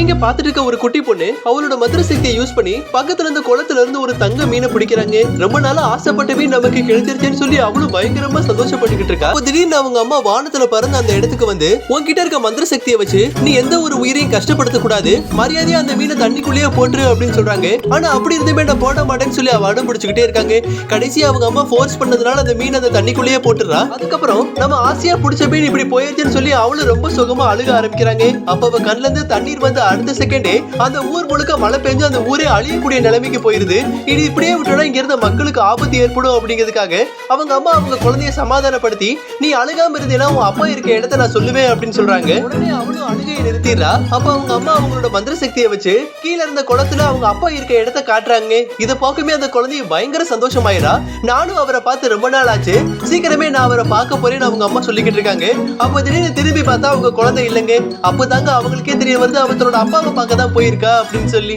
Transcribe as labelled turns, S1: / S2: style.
S1: நீங்க பாத்துட்டு இருக்க ஒரு குட்டி பொண்ணு அவளோட மதுர சக்தியை யூஸ் பண்ணி பக்கத்துல இருந்த குளத்துல இருந்து ஒரு தங்க மீனை பிடிக்கிறாங்க. ரொம்ப நாளா ஆசைப்பட்ட மீன் நமக்கு கிடைச்சிருச்சுன்னு சொல்லி அவளும் பயங்கரமா சந்தோஷப்பட்டுக்கிட்டு இருக்கா. திடீர்னு அவங்க அம்மா வானத்துல பறந்து அந்த இடத்துக்கு வந்து உன்கிட்ட இருக்க மந்திர சக்தியை வச்சு நீ எந்த ஒரு உயிரையும் கஷ்டப்படுத்த கூடாது. மரியாதையா அந்த மீனை தண்ணிக்குள்ளேயே போட்டுரு அப்படின்னு சொல்றாங்க. ஆனா அப்படி இருந்துமே நான் போட மாட்டேன்னு சொல்லி அவ அடம் பிடிச்சுக்கிட்டே இருக்காங்க. கடைசி அவங்க அம்மா ஃபோர்ஸ் பண்ணதுனால அந்த மீன் அந்த தண்ணிக்குள்ளேயே போட்டுறா. அதுக்கப்புறம் நம்ம ஆசையா பிடிச்ச மீன் இப்படி போயிருச்சுன்னு சொல்லி அவளும் ரொம்ப சுகமா அழுக ஆரம்பிக்கிறாங்க. அப்ப அவ கண்ணுல இருந்து தண்ணீர் வந்து அடுத்த செகண்டே அந்த ஊர் முழுக்க மழை பெஞ்சு அந்த ஊரே அழியக்கூடிய நிலைமைக்கு போயிருது. இது இப்படியே விட்டோம்னா இங்க இருந்த மக்களுக்கு ஆபத்து ஏற்படும் அப்படிங்கிறதுக்காக அவங்க அம்மா அவங்க குழந்தைய சமாதானப்படுத்தி நீ அழுகாம இருந்தேன்னா உன் அப்பா இருக்க இடத்த நான் சொல்லுவேன் அப்படின்னு சொல்றாங்க. உடனே அவளும் அழுகையை நிறுத்திடுறா. அப்ப அவங்க அம்மா அவங்களோட மந்திர சக்தியை வச்சு கீழே இருந்த குளத்துல அவங்க அப்பா இருக்க இடத்த காட்டுறாங்க. இதை பார்க்குமே அந்த குழந்தைய பயங்கர சந்தோஷமாயிரா நானும் அவரை பார்த்து ரொம்ப நாள் ஆச்சு. சீக்கிரமே நான் அவரை பார்க்க போறேன்னு அவங்க அம்மா சொல்லிக்கிட்டு இருக்காங்க. அப்ப திடீர்னு திரும்பி பார்த்தா அவங்க குழந்தை இல்லைங்க. அப்பதாங்க அவங்களுக்கே தெரிய வருது அவ அப்பாவை பார்க்க தான் போயிருக்கா அப்படின்னு சொல்லி